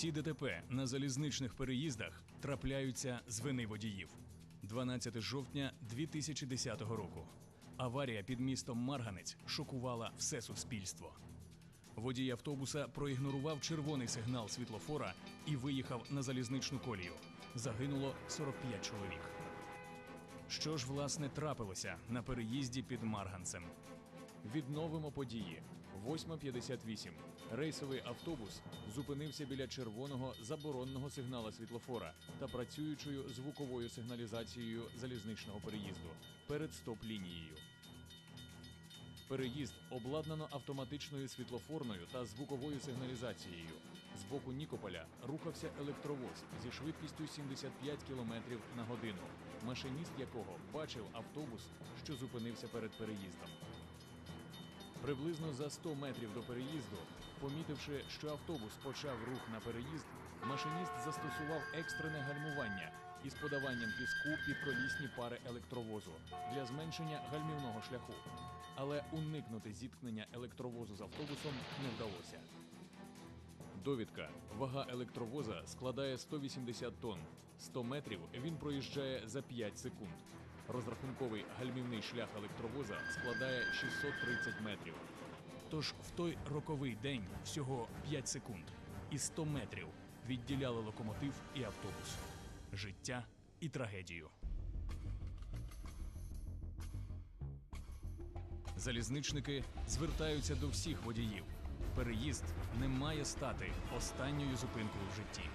Усі ДТП на залізничних переїздах трапляються з вини водіїв. 12 жовтня 2010 року. Аварія під містом Марганець шокувала все суспільство. Водій автобуса проігнорував червоний сигнал світлофора і виїхав на залізничну колію. Загинуло 45 чоловік. Що ж власне трапилося на переїзді під Марганцем? Відновимо події. 8.58. Рейсовий автобус зупинився біля червоного заборонного сигнала світлофора та працюючою звуковою сигналізацією залізничного переїзду перед стоп-лінією. Переїзд обладнано автоматичною світлофорною та звуковою сигналізацією. З боку Нікополя рухався електровоз зі швидкістю 75 км на годину, машиніст якого бачив автобус, що зупинився перед переїздом. Приблизно за 100 метрів до переїзду, помітивши, що автобус почав рух на переїзд, машиніст застосував екстрене гальмування із подаванням піску під колісні пари електровозу для зменшення гальмівного шляху. Але уникнути зіткнення електровозу з автобусом не вдалося. Довідка. Вага електровоза складає 180 тонн. 100 метрів він проїжджає за 5 секунд. Розрахунковий гальмівний шлях електровоза складає 630 метрів. Тож в той роковий день всього 5 секунд і 100 метрів відділяли локомотив і автобус. Життя і трагедію. Залізничники звертаються до всіх водіїв. Переїзд не має стати останньою зупинкою в житті.